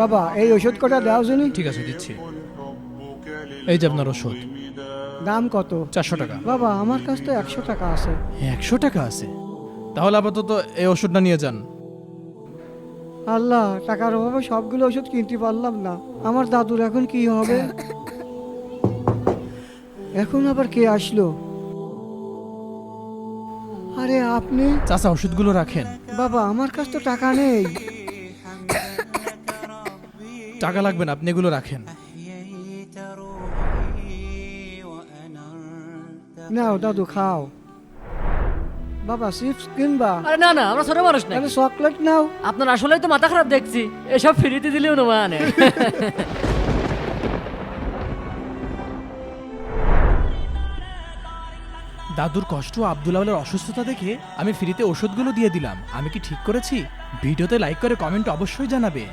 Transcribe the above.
বাবা এই ওষুধ কটা দাও জানি। ঠিক আছে দিচ্ছি। এই যে আপনার ওষুধ দাম কত? চারশো টাকা। বাবা আমার কাছ তো একশো টাকা আছে। একশো টাকা আছে? তাহলে আপাতত এই ওষুধটা নিয়ে যান। আল্লাহ টাকার অভাবে সবগুলো ওষুধ কিনতে পারলাম না। আমার দাদুর এখন কি হবে? এখন আবার কে আসলো? আরে আপনি? চাচা ওষুধগুলো রাখেন। বাবা আমার কাছে তো টাকা নেই। টাকা লাগবে না আপনি এগুলো রাখেন। নাও দাদু খাও। বাবা চিপস কিনবা? আরে না না আমরা ছোট মানুষ না তাহলে চকলেট নাও। আপনার আসলেই তো মাথা খারাপ দেখছি। এসব ফ্রিতে দিলেও না মানে। দাদুর কষ্ট আব্দুল আওয়ালের অসুস্থতা দেখে আমি ফ্রিতে ওষুধগুলো দিয়ে দিলাম। আমি কি ঠিক করেছি? ভিডিওতে লাইক করে কমেন্ট অবশ্যই জানাবে।